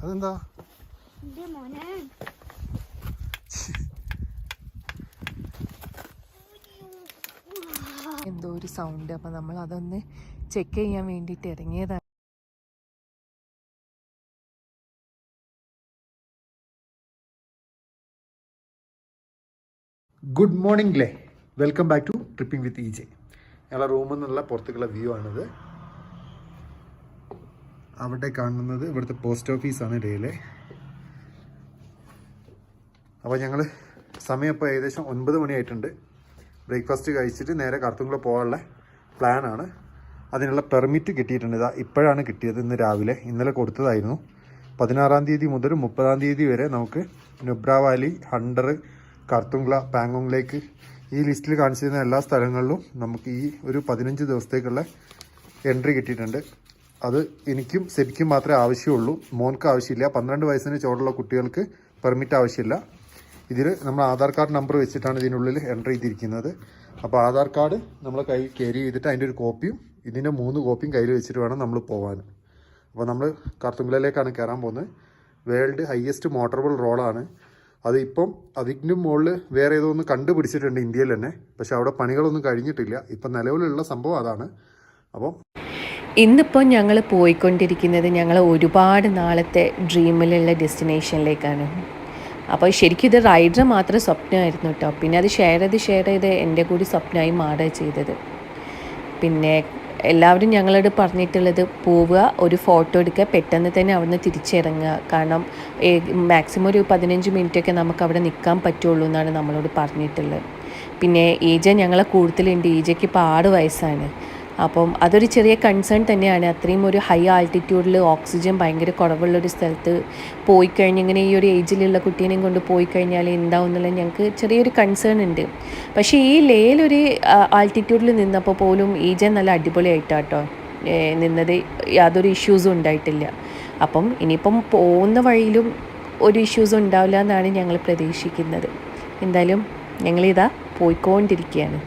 അതെന്താ? എന്തോ ഒരു സൗണ്ട് അപ്പൊ നമ്മൾ അതൊന്ന് ചെക്ക് ചെയ്യാൻ വേണ്ടിയിട്ട് ഇറങ്ങിയതാണ് good morning Leh welcome back to tripping with E J ഞങ്ങളുടെ റൂമിൽ നിന്നുള്ള പുറത്തേക്കുള്ള വ്യൂ ആണിത്. അവിടെ കാണുന്നത് ഇവിടുത്തെ പോസ്റ്റ് ഓഫീസാണ് ഡേയിലെ. അപ്പോൾ ഞങ്ങൾ സമയം ഇപ്പോൾ ഏകദേശം ഒൻപത് മണിയായിട്ടുണ്ട്. ബ്രേക്ക്ഫാസ്റ്റ് കഴിച്ചിട്ട് നേരെ കർത്തുങ്കുള പോകാനുള്ള പ്ലാനാണ് അതിനുള്ള പെർമിറ്റ് കിട്ടിയിട്ടുണ്ട്. ഇതാ ഇപ്പോഴാണ് കിട്ടിയത് ഇന്ന് രാവിലെ. ഇന്നലെ കൊടുത്തതായിരുന്നു. പതിനാറാം തീയതി മുതൽ മുപ്പതാം തീയതി വരെ നമുക്ക് നുബ്ര വാലി ഹണ്ടർ കർത്തുങ്കള പാങ്കോങ് ലേക്ക് ഈ ലിസ്റ്റിൽ കാണിച്ചിരുന്ന എല്ലാ സ്ഥലങ്ങളിലും നമുക്ക് ഈ ഒരു പതിനഞ്ച് ദിവസത്തേക്കുള്ള എൻട്രി കിട്ടിയിട്ടുണ്ട്. അത് എനിക്കും സെബിക്കും മാത്രമേ ആവശ്യമുള്ളൂ. മോൻക്ക് ആവശ്യമില്ല. പന്ത്രണ്ട് വയസ്സിന് ചോടുള്ള കുട്ടികൾക്ക് പെർമിറ്റ് ആവശ്യമില്ല. ഇതിൽ നമ്മൾ ആധാർ കാർഡ് നമ്പർ വെച്ചിട്ടാണ് ഇതിനുള്ളിൽ എന്റർ ചെയ്തിരിക്കുന്നത്. അപ്പോൾ ആധാർ കാർഡ് നമ്മൾ കൈ ക്യാരി ചെയ്തിട്ട് അതിന്റെ ഒരു കോപ്പിയും ഇതിന്റെ മൂന്ന് കോപ്പിയും കയ്യിൽ വെച്ചിട്ട് വേണം നമ്മൾ പോകാൻ അപ്പോൾ നമ്മൾ കാർത്തുങ്കലിലേക്കാണ് കയറാൻ പോകുന്നത്. വേൾഡ് ഹയസ്റ്റ് മോട്ടറബിൾ റോഡാണ് അത് അതിന്റെ മുകളിൽ വേറെ ഏതോ ഒന്ന് കണ്ടുപിടിച്ചിട്ടുണ്ട് ഇന്ത്യയിൽ തന്നെ. പക്ഷെ അവിടെ പണികളൊന്നും കഴിഞ്ഞിട്ടില്ല. ഇപ്പം നിലവിലുള്ള സംഭവം അതാണ്. അപ്പം ഇന്നിപ്പോൾ ഞങ്ങൾ പോയിക്കൊണ്ടിരിക്കുന്നത് ഞങ്ങൾ ഒരുപാട് നാളത്തെ ഡ്രീമിലുള്ള ഡെസ്റ്റിനേഷനിലേക്കാണ് അപ്പോൾ ശരിക്കും ഇത് റൈഡർ മാത്രം സ്വപ്നമായിരുന്നു കേട്ടോ പിന്നെ അത് ഷെയർ ചെയ്ത് ഷെയർ ചെയ്ത് എന്റെ കൂടി സ്വപ്നമായി മാറുക ചെയ്തത്. പിന്നെ എല്ലാവരും ഞങ്ങളോട് പറഞ്ഞിട്ടുള്ളത് പോവുക ഒരു ഫോട്ടോ എടുക്കുക പെട്ടെന്ന് തന്നെ അവിടുന്ന് തിരിച്ചിറങ്ങുക. കാരണം മാക്സിമം ഒരു പതിനഞ്ച് മിനിറ്റൊക്കെ നമുക്ക് അവിടെ നിൽക്കാൻ പറ്റുള്ളൂ എന്നാണ് നമ്മളോട് പറഞ്ഞിട്ടുള്ളത്. പിന്നെ ഈജ ഞങ്ങളെ കൂടുതലുണ്ട്. ഈജയ്ക്ക് ഇപ്പോൾ ആറ് വയസ്സാണ്. അപ്പം അതൊരു ചെറിയ കൺസേൺ തന്നെയാണ്. അത്രയും ഒരു ഹൈ ആൾട്ടിറ്റ്യൂഡിൽ ഓക്സിജൻ ഭയങ്കര കുറവുള്ളൊരു സ്ഥലത്ത് പോയി കഴിഞ്ഞ് ഇങ്ങനെ ഈ ഒരു ഏജിലുള്ള കുട്ടീനെയും കൊണ്ട് പോയി കഴിഞ്ഞാൽ എന്താവും എന്നുള്ളത് ഞങ്ങൾക്ക് ചെറിയൊരു കൺസേൺ ഉണ്ട്. പക്ഷേ ഈ ലേയിലൊരു ആൾട്ടിറ്റ്യൂഡിൽ നിന്നപ്പോൾ പോലും ഏജൻ നല്ല അടിപൊളിയായിട്ടാട്ടോ നിന്നത്. യാതൊരു ഇഷ്യൂസും ഉണ്ടായിട്ടില്ല. അപ്പം ഇനിയിപ്പം പോകുന്ന വഴിയിലും ഒരു ഇഷ്യൂസും ഉണ്ടാവില്ല എന്നാണ് ഞങ്ങൾ പ്രതീക്ഷിക്കുന്നത്. എന്തായാലും ഞങ്ങളിതാ പോയിക്കൊണ്ടിരിക്കുകയാണ്.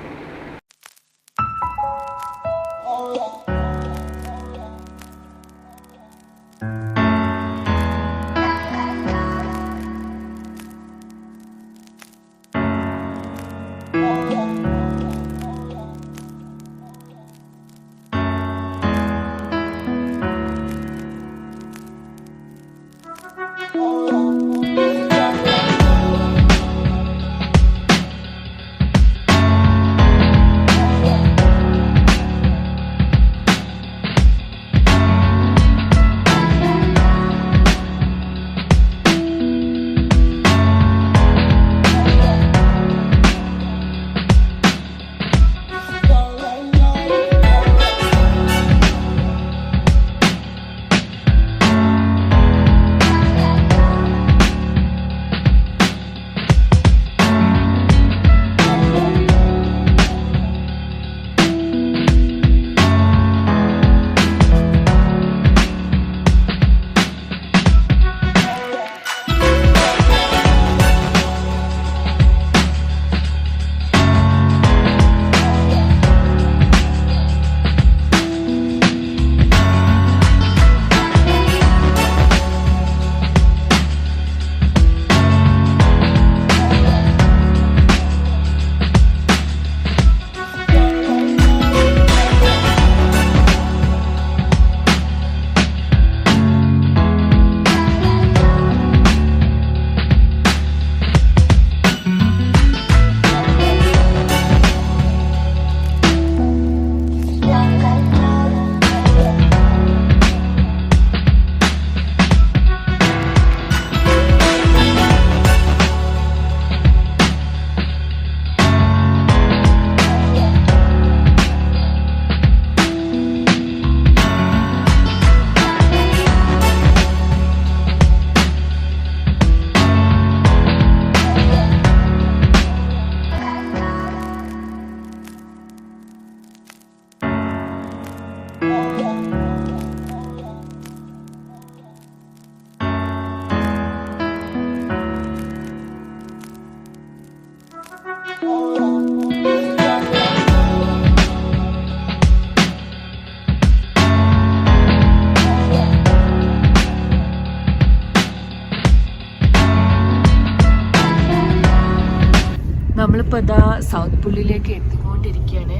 ഞങ്ങളിപ്പോൾ ഇതാ സൗത്ത് പുള്ളിലേക്ക് എത്തിക്കൊണ്ടിരിക്കുകയാണ്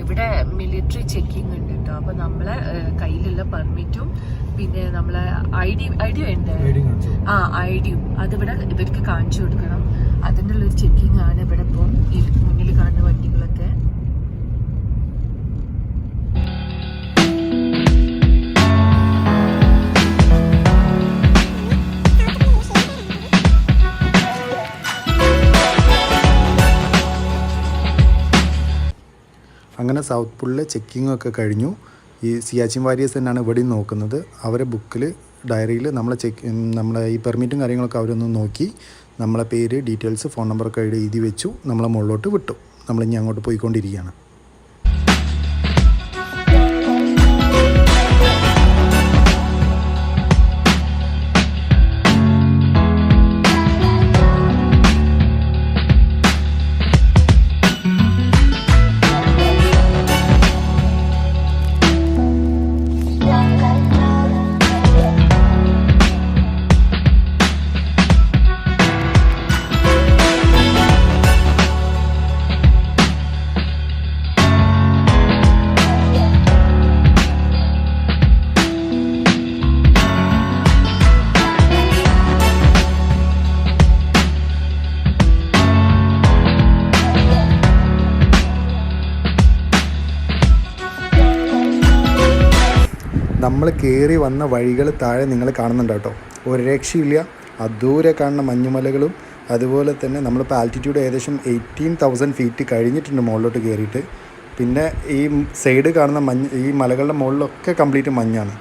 ഇവിടെ മിലിറ്ററി ചെക്കിംഗ് ഉണ്ട് കേട്ടോ അപ്പോൾ നമ്മളെ കയ്യിലുള്ള പെർമിറ്റും പിന്നെ നമ്മളെ ഐ ഡി ഐ ഡി ഉണ്ട് ആ ഐ ഡിയും അതിവിടെ ഇവർക്ക് കാണിച്ചു കൊടുക്കണം. അതിന്റെ ഉള്ളൊരു ചെക്കിംഗ് ആണ് ഇവിടെ ഇപ്പോൾ മുന്നിൽ കാണുന്ന വണ്ടികളൊക്കെ. അങ്ങനെ സൗത്ത് പുള്ളിലെ ചെക്കിംഗ് ഒക്കെ കഴിഞ്ഞു. ഈ സിയാച്ചിൻ വാരിയേഴ്സ് തന്നെയാണ് ഇവിടെ നോക്കുന്നത്. അവരെ ബുക്കിൽ ഡയറിയിൽ നമ്മളെ ചെക്ക് നമ്മളെ ഈ പെർമിറ്റും കാര്യങ്ങളൊക്കെ അവരൊന്ന് നോക്കി. നമ്മളെ പേര് ഡീറ്റെയിൽസ് ഫോൺ നമ്പറൊക്കെ എഴുതി വെച്ചു. നമ്മളെ മുകളിലോട്ട് വിട്ടു. നമ്മളിനി അങ്ങോട്ട് പോയിക്കൊണ്ടിരിക്കുകയാണ്. നമ്മൾ കയറി വന്ന വഴികൾ താഴെ നിങ്ങൾ കാണുന്നുണ്ട് കേട്ടോ. ഒരു രക്ഷയില്ല. അദൂരെ കാണുന്ന മഞ്ഞുമലകളും അതുപോലെ തന്നെ നമ്മളിപ്പോൾ ആൾട്ടിറ്റ്യൂഡ് ഏകദേശം എയ്റ്റീൻ തൗസൻഡ് ഫീറ്റ് കഴിഞ്ഞിട്ടുണ്ട് മുകളിലോട്ട് കയറിയിട്ട്. പിന്നെ ഈ സൈഡ് കാണുന്ന മഞ്ഞ് ഈ മലകളുടെ മുകളിലൊക്കെ കംപ്ലീറ്റ് മഞ്ഞാണ്.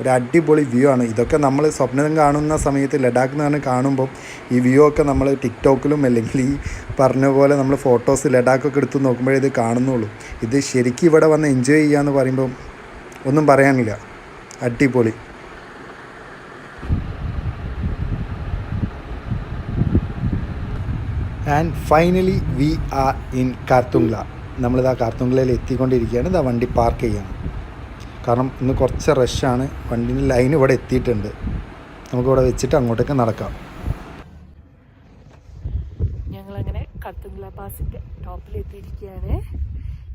ഒരു അടിപൊളി വ്യൂ ആണ്. ഇതൊക്കെ നമ്മൾ സ്വപ്നം കാണുന്ന സമയത്ത് ലഡാക്ക് എന്ന് കാണുമ്പോൾ ഈ വ്യൂ ഒക്കെ നമ്മൾ ടിക്ടോക്കിലും അല്ലെങ്കിൽ ഈ പറഞ്ഞ പോലെ നമ്മൾ ഫോട്ടോസ് ലഡാക്കൊക്കെ എടുത്ത് നോക്കുമ്പോഴേ ഇത് കാണുന്നുള്ളൂ. ഇത് ശരിക്കും ഇവിടെ വന്ന് എൻജോയ് ചെയ്യാന്ന് പറയുമ്പോൾ ഒന്നും പറയാനില്ല. അടിപൊളി. And finally we are in Khardungla നമ്മളിതാ കാർത്തുംഗ്ലയിൽ എത്തിക്കൊണ്ടിരിക്കുകയാണ്. ഇതാ വണ്ടി പാർക്ക് ചെയ്യണം. കാരണം ഇന്ന് കുറച്ച് റഷാണ് വണ്ടിന്റെ ലൈൻ ഇവിടെ എത്തിയിട്ടുണ്ട്. നമുക്കിവിടെ വെച്ചിട്ട് അങ്ങോട്ടേക്ക് നടക്കാം. ഞങ്ങളങ്ങനെ കാർത്തുംഗ്ല പാസിന്റെ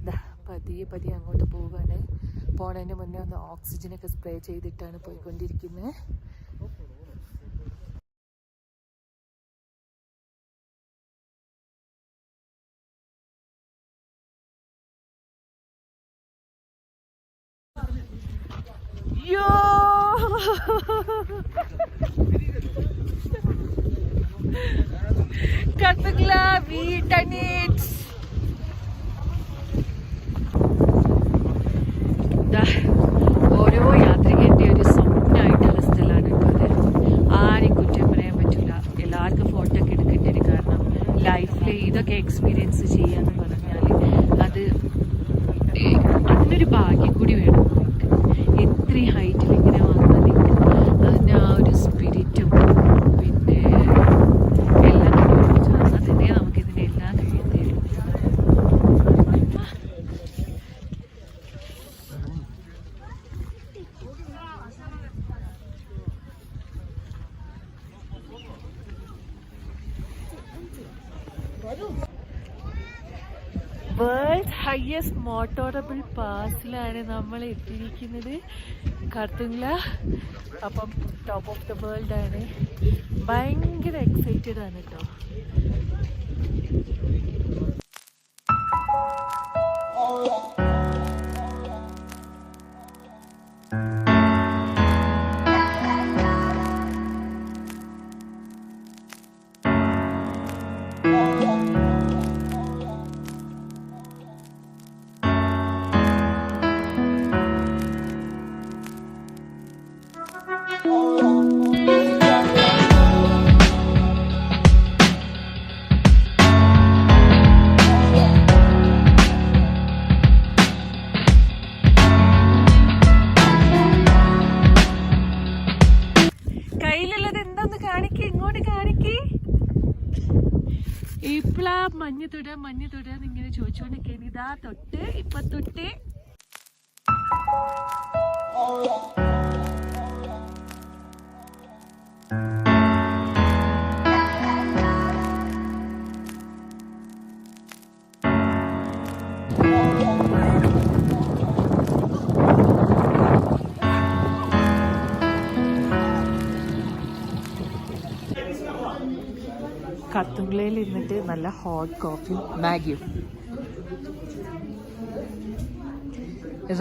ദാ പതിയെ പതിയെ അങ്ങോട്ട് പോണതിന് മുന്നേ ഒന്ന് ഓക്സിജനൊക്കെ സ്പ്രേ ചെയ്തിട്ടാണ് പോയിക്കൊണ്ടിരിക്കുന്നത് യോ കത്തുങ്ല വി ഡൺ ഇറ്റ് ദാ, ഓരോ യാത്രികന്റെ ഒരു സ്വപ്നമായിട്ടുള്ള സ്ഥലമാണ് കേട്ടോ ആരും കുറ്റം പറയാൻ പറ്റില്ല എല്ലാവർക്കും ഫോട്ടോ ഒക്കെ എടുക്കേണ്ടി കാരണം ലൈഫിൽ ഇതൊക്കെ എക്സ്പീരിയൻസ് ചെയ്യാന്ന് പറഞ്ഞാൽ അത് അതിനൊരു ഭാഗ്യം കൂടി വേണം നമുക്ക് ഇത്രയും ഹൈറ്റിൽ ഇങ്ങനെ വന്നാൽ അതിന്റെ ആ ഒരു സ്പിരിറ്റും പിന്നെ എല്ലാം കൂടി ഒരുമിച്ച് വന്നാൽ തന്നെ നമുക്ക് ഇതിനെ എല്ലാം കഴിയുന്നേരും വേൾഡ് ഹയസ്റ്റ് മോട്ടോറബിൾ പാസിലാണ് നമ്മൾ എത്തിയിരിക്കുന്നത്. കർത്തുങ്ല അപ്പം ടോപ്പ് ഓഫ് ദ വേൾഡ് ആണ്. ഭയങ്കര എക്സൈറ്റഡ് ആണ് കേട്ടോ കയ്യിലുള്ളത് മഞ്ഞ് തുട മഞ്ഞ് തുട ഇങ്ങനെ ചോദിച്ചോണ്ടിരിക്കാൻ ഇതാ തൊട്ട് ഇപ്പൊ തൊട്ട്. കത്തുങ്കളയിൽ ഇരുന്നിട്ട് നല്ല ഹോട്ട് കോഫി മാഗിയും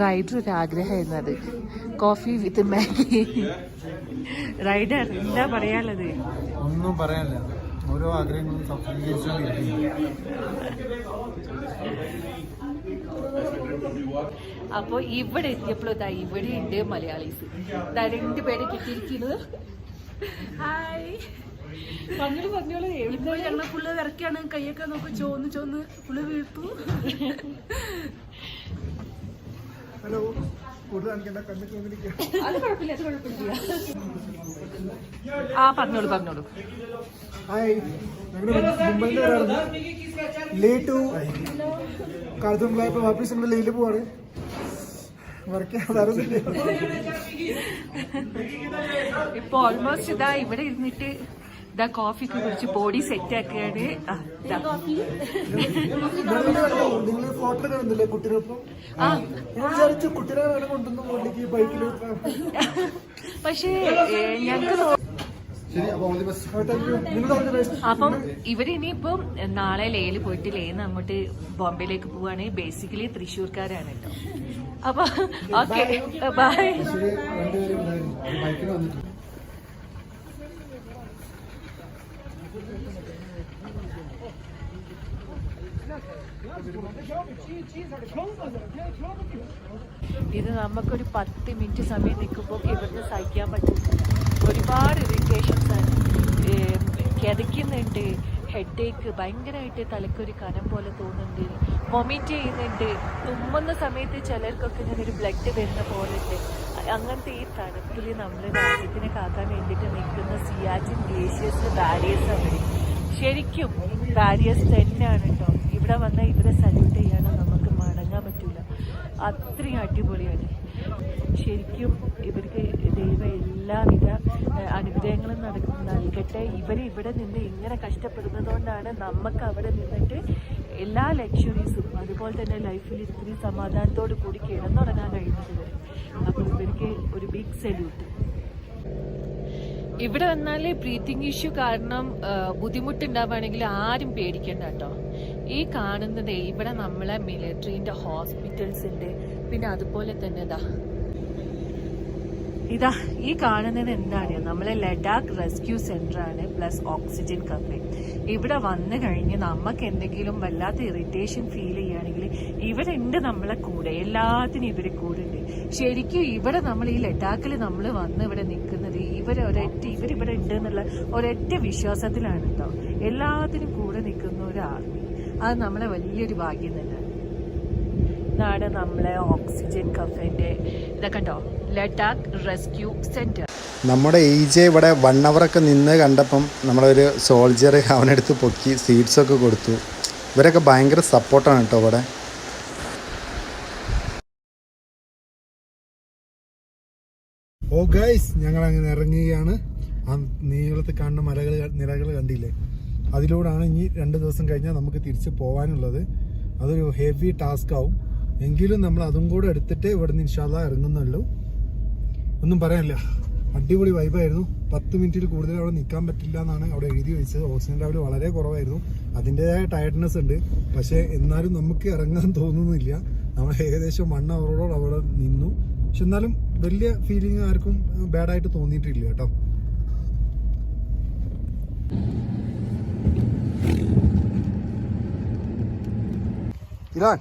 റൈഡർ ഒരു ആഗ്രഹമായിരുന്നു അത്. കോഫി വിത്ത് മാഗി റൈഡർ എന്താ പറയാനുള്ളത്? ഒന്നും പറയാനില്ല. ഓരോ ആഗ്രഹങ്ങളും അപ്പോൾ ഇവിടെ എത്തിയപ്പോഴും ഇതാ ഇവിടെ ഉണ്ട് മലയാളീസ്. ഇതാ രണ്ട് പേരെ കിട്ടിയിരിക്കുന്നത്. ഹായ് പറഞ്ഞോളൂ പറഞ്ഞോളൂ ഇപ്പോൾ ഞങ്ങൾ ഫുള്ള് വിറക്കാണ് കൈയൊക്കെ നോക്കി ചോന്ന് ചോന്ന് ഫുള്ള് വീഴ്ത്തു ഹലോ അത് കുഴപ്പമില്ല അത് കുഴപ്പമില്ല. ആ പറഞ്ഞോളൂ പറഞ്ഞോളൂ. ഹായ്. മുംബൈയിൽ വരാറുണ്ട്. ലേ ടു. കാലത്തുമ്പ ഇപ്പൊ വാപ്പീസ് നമ്മൾ ലേയിൽ പോവാണ്. ഇപ്പൊ ഓൾമോസ്റ്റ് ഇതാ ഇവിടെ ഇരുന്നിട്ട് ഇതാ കോഫി ഒക്കെ കുടിച്ച് ബോഡി സെറ്റ് ആക്കിയാണ് പക്ഷേ ഞങ്ങൾക്ക് ശരി അപ്പൊ all the best thank you നിങ്ങൾ ഓൾ ദി ബെസ്റ്റ് അപ്പം ഇവർ ഇനിയിപ്പം നാളെ ലേയിൽ പോയിട്ട് ലേന്ന് അങ്ങോട്ട് ബോംബെയിലേക്ക് പോവാണ്. ബേസിക്കലി തൃശ്ശൂർക്കാരാണ് കേട്ടോ. അപ്പൊ ഓക്കെ ബൈ ശരി രണ്ടുപേരും ഉണ്ടായിരുന്നു ബൈക്കിൽ വന്നിട്ടുണ്ട് ഇത് നമുക്കൊരു പത്ത് മിനിറ്റ് സമയം നിൽക്കുമ്പോൾ ഇവിടുന്ന് സഹിക്കാൻ പറ്റും. ഒരുപാട് ഇറിറ്റേഷൻസ് ആണ്. കിതയ്ക്കുന്നുണ്ട്. ഹെഡേക്ക് ഭയങ്കരമായിട്ട് തലക്കൊരു കനം പോലെ തോന്നുന്നുണ്ട്. വൊമിറ്റ് ചെയ്യുന്നുണ്ട്. തുമ്മുന്ന സമയത്ത് ചിലർക്കൊക്കെ ഇങ്ങനെ ഒരു ബ്ലഡ് വരുന്ന പോലെ ഉണ്ട് അങ്ങനത്തെ ഈ തണുപ്പിൽ നമ്മൾ രാജ്യത്തിനെ കാക്കാൻ വേണ്ടിയിട്ട് നിൽക്കുന്ന സിയാച്ചിൻ ബാരിയേഴ്സ് ആണ്. ശരിക്കും ബാരിയേഴ്സ് തന്നെയാണ് കേട്ടോ ഇവിടെ വന്ന ഇവരെ സല്യൂട്ട് ചെയ്യാനോ നമുക്ക് മടങ്ങാൻ പറ്റില്ല അത്രയും അടിപൊളിയാണ്. ശരിക്കും ഇവർക്ക് ദൈവം എല്ലാവിധ അനുഗ്രഹങ്ങളും നട നൽകട്ടെ. ഇവർ ഇവിടെ നിന്ന് ഇങ്ങനെ കഷ്ടപ്പെടുന്നതുകൊണ്ടാണ് നമുക്ക് അവിടെ നിന്നിട്ട് എല്ലാ ലക്ഷറീസും അതുപോലെ തന്നെ ലൈഫിൽ ഇത്രയും സമാധാനത്തോടു കൂടി കിടന്നുറങ്ങാൻ കഴിയുന്നത് ഇവർ അപ്പോൾ ഇവർക്ക് ഒരു ബിഗ് സല്യൂട്ട് ഇവിടെ വന്നാൽ ബ്രീത്തിങ് ഇഷ്യൂ കാരണം ബുദ്ധിമുട്ടുണ്ടാവുകയാണെങ്കിൽ ആരും പേടിക്കേണ്ട കേട്ടോ. ഈ കാണുന്നത് ഇവിടെ നമ്മളെ മിലിറ്ററിന്റെ ഹോസ്പിറ്റൽസ് ഉണ്ട് പിന്നെ അതുപോലെ തന്നെ ഇതാ ഇതാ ഈ കാണുന്നത് എന്താണ് നമ്മളെ ലഡാക്ക് റെസ്ക്യൂ സെന്റർ ആണ് പ്ലസ് ഓക്സിജൻ കഫേ ഇവിടെ വന്നു കഴിഞ്ഞ് നമുക്ക് എന്തെങ്കിലും വല്ലാത്ത ഇറിറ്റേഷൻ ഫീൽ ചെയ്യുകയാണെങ്കിൽ ഇവിടെ ഉണ്ട് നമ്മളെ കൂടെ എല്ലാത്തിനും ഇവർ കൂടെ ഉണ്ട് ശരിക്കും ഇവിടെ നമ്മൾ ഈ ലഡാക്കിൽ നമ്മൾ വന്ന് ഇവിടെ നിൽക്കുന്നത് ഇവർ ഒരൊറ്റ ഇവരിവിടെ ഉണ്ട് എന്നുള്ള ഒരൊറ്റ വിശ്വാസത്തിലാണ് കേട്ടോ എല്ലാത്തിനും കൂടെ നിൽക്കുന്ന ഒരു ആർമി അത് നമ്മളെ വലിയൊരു ഭാഗ്യം തന്നെയാണ് ഇതാണ് നമ്മളെ ഓക്സിജൻ കഫേന്റെ ഇതൊക്കെ കണ്ടോ? ലഡാക്ക് റെസ്ക്യൂ സെന്റർ നമ്മുടെ ഏജ് ഇവിടെ വൺ അവറൊക്കെ നിന്ന് കണ്ടപ്പം നമ്മളൊരു സോൾജർ അവനെടുത്ത് പൊക്കി സീഡ്സൊക്കെ കൊടുത്തു. ഇവരൊക്കെ ഭയങ്കര സപ്പോർട്ടാണ് കേട്ടോ ഇവിടെ. ഓ ഗൈസ് ഞങ്ങൾ അങ്ങനെ ഇറങ്ങുകയാണ്. ആ നീളത്തിൽ കാണുന്ന മലകൾ നിരകൾ കണ്ടില്ലേ? അതിലൂടെയാണ് ഇനി രണ്ട് ദിവസം കഴിഞ്ഞാൽ നമുക്ക് തിരിച്ച് പോകാനുള്ളത് അതൊരു ഹെവി ടാസ്ക് ആവും. എങ്കിലും നമ്മൾ അതും കൂടെ എടുത്തിട്ട് ഇവിടുന്ന് ഇൻഷാല്ല ഇറങ്ങുന്നുള്ളൂ. ഒന്നും പറയാനില്ല. അടിപൊളി വൈബായിരുന്നു പത്ത് മിനിറ്റിൽ കൂടുതൽ അവിടെ നിൽക്കാൻ പറ്റില്ല എന്നാണ് അവിടെ എഴുതി വെച്ചത്. ഓക്സിജൻ ലെവൽ വളരെ കുറവായിരുന്നു. അതിന്റെതായ ടയർഡ്നെസ് ഉണ്ട്. പക്ഷേ എന്നാലും നമുക്ക് ഇറങ്ങാൻ തോന്നുന്നില്ല. നമ്മൾ ഏകദേശം വൺ അവറോട് അവിടെ നിന്നു. പക്ഷെ എന്നാലും വലിയ ഫീലിംഗ് ആർക്കും ബാഡായിട്ട് തോന്നിയിട്ടില്ല കേട്ടോ. ഇലാൻ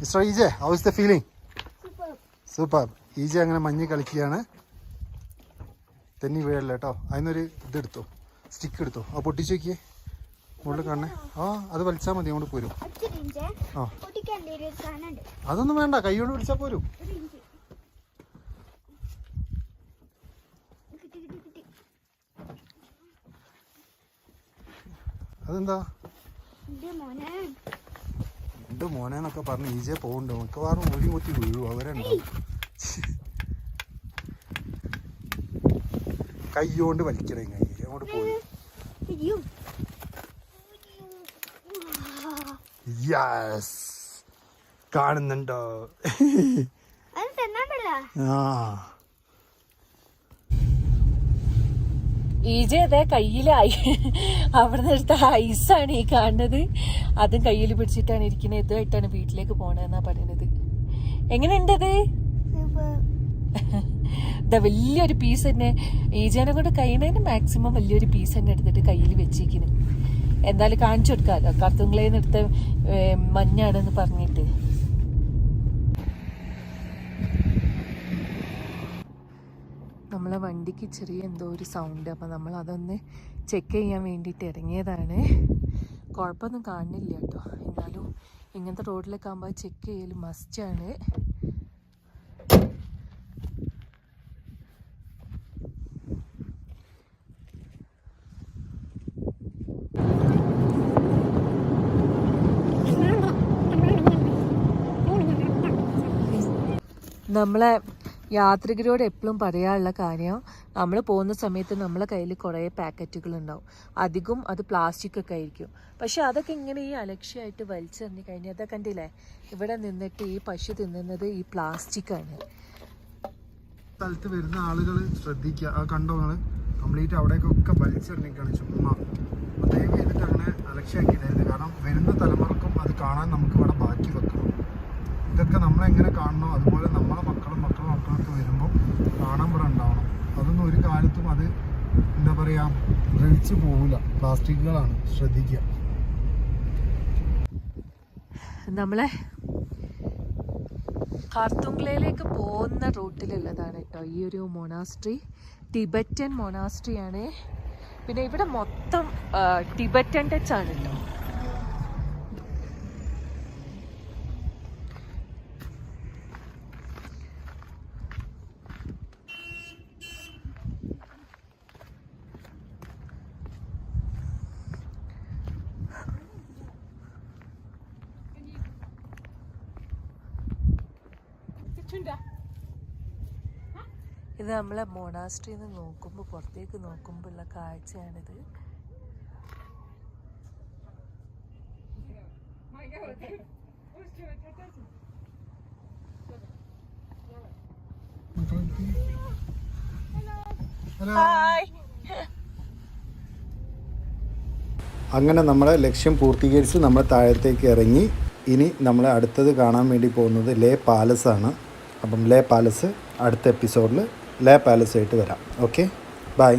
mister ഈജെ how is the feeling super ഈജെ അങ്ങനെ മഞ്ഞ് കളിക്കുകയാണ്. തെന്നി വീഴല്ല കേട്ടോ അതിനൊരു ഇതെടുത്തു സ്റ്റിക്ക് എടുത്തു. ആ പൊട്ടിച്ചു നോക്കിയേ. മുകളിൽ കാണണേ. ആ അത് വലിച്ചാൽ മതി അങ്ങോട്ട് പോരും. ആ. അതൊന്നും വേണ്ട കൈകൊണ്ട് വിളിച്ചാൽ പിടിച്ചാൽ പോരും. അതെന്താ? എന്റെ മോനെ എന്നൊക്കെ മോനെന്നൊക്കെ പറഞ്ഞ് ഈജെ പോകുന്നുണ്ട് മിക്കവാറും ഒഴി കുത്തി വീഴും. അവരുണ്ടാവും കയ്യോണ്ട് വലിക്കണേ കൈ അങ്ങോട്ട് പോയി. യെസ് കാണുന്നുണ്ടോ? ആ. ഈജ അതേ കയ്യിലായി. അവിടെ നിന്ന് എടുത്ത ഐസാണ് ഈ കാണുന്നത്. അതും കയ്യിൽ പിടിച്ചിട്ടാണ് ഇരിക്കുന്നത് ഇതുമായിട്ടാണ് വീട്ടിലേക്ക് പോണെന്നാ പറയുന്നത് എങ്ങനെയുണ്ടത് ഇതാ? വലിയൊരു പീസ് തന്നെ. ഈജേനെ കൊണ്ട് കഴിയുന്നതിന് മാക്സിമം വലിയൊരു പീസ് തന്നെ എടുത്തിട്ട് കയ്യിൽ വെച്ചിരിക്കുന്നു എന്തായാലും കാണിച്ചു കൊടുക്കാമല്ലോ കർത്തുങ്കളയിൽ നിന്ന് എടുത്ത മഞ്ഞാണെന്ന് പറഞ്ഞിട്ട്. നമ്മളെ വണ്ടിക്ക് ചെറിയ എന്തോ ഒരു സൗണ്ട് അപ്പോൾ നമ്മൾ അതൊന്ന് ചെക്ക് ചെയ്യാൻ വേണ്ടിയിട്ട് ഇറങ്ങിയതാണ്. കുഴപ്പമൊന്നും കാണുന്നില്ല കേട്ടോ. എന്നാലും ഇങ്ങനത്തെ റോഡിലൊക്കെ ആകുമ്പോൾ ചെക്ക് ചെയ്യൽ മസ്റ്റാണ് നമ്മളെ യാത്രികരോട് എപ്പോഴും പറയാനുള്ള കാര്യം നമ്മൾ പോകുന്ന സമയത്ത് നമ്മളെ കയ്യിൽ കുറേ പാക്കറ്റുകൾ ഉണ്ടാവും അധികം അത് പ്ലാസ്റ്റിക് ഒക്കെ ആയിരിക്കും. പക്ഷെ അതൊക്കെ ഇങ്ങനെ ഈ അലക്ഷ്യമായിട്ട് വലിച്ചെറിഞ്ഞു കഴിഞ്ഞാൽ അതൊക്കെ കണ്ടില്ലേ? ഇവിടെ നിന്നിട്ട് ഈ പശു തിന്നുന്നത് ഈ പ്ലാസ്റ്റിക്കാണ് സ്ഥലത്ത് വരുന്ന ആളുകൾ ശ്രദ്ധിക്കുക കണ്ടോ നിങ്ങൾ കംപ്ലീറ്റ് അവിടേക്കൊക്കെ അപ്പോൾ ദയവ് ചെയ്തിട്ട് അങ്ങനെ കാരണം വരുന്ന തലമുറക്കും അത് കാണാൻ നമുക്ക് ഇവിടെ ബാക്കി വെക്കണം. ഇതൊക്കെ നമ്മളെങ്ങനെ കാണണോ അതുപോലെ നമ്മളെ മക്കളും മക്കളൊക്കെ വരുമ്പോൾ കാണാൻ ഉണ്ടാവണം. അതൊന്നും ഒരു കാലത്തും അത് എന്താ പറയുക ദ്രവിച്ചു പോവില്ല. പ്ലാസ്റ്റിക്കുകളാണ് ശ്രദ്ധിക്കുക നമ്മളെ കാർത്തുംഗ്ലയിലേക്ക് പോകുന്ന റൂട്ടിലുള്ളതാണ് കേട്ടോ ഈ ഒരു മൊണാസ്ട്രി ടിബറ്റൻ മൊണാസ്ട്രിയാണ് പിന്നെ ഇവിടെ മൊത്തം ടിബറ്റൻ ടച്ച് ആണ് കേട്ടോ. ഇത് നമ്മളെ മൊണാസ്ട്രിയിൽ നിന്ന് നോക്കുമ്പോൾ പുറത്തേക്ക് നോക്കുമ്പോൾ ഉള്ള കാഴ്ചയാണിത് അങ്ങനെ നമ്മളെ ലക്ഷ്യം പൂർത്തീകരിച്ച് നമ്മൾ താഴത്തേക്ക് ഇറങ്ങി. ഇനി നമ്മൾ അടുത്തത് കാണാൻ വേണ്ടി പോകുന്നത് ലേ പാലസ് ആണ്. അപ്പം ലേ പാലസ് അടുത്ത എപ്പിസോഡിൽ ലേ പാലസ് ആയിട്ട് വരാം. ഓക്കെ? ബൈ.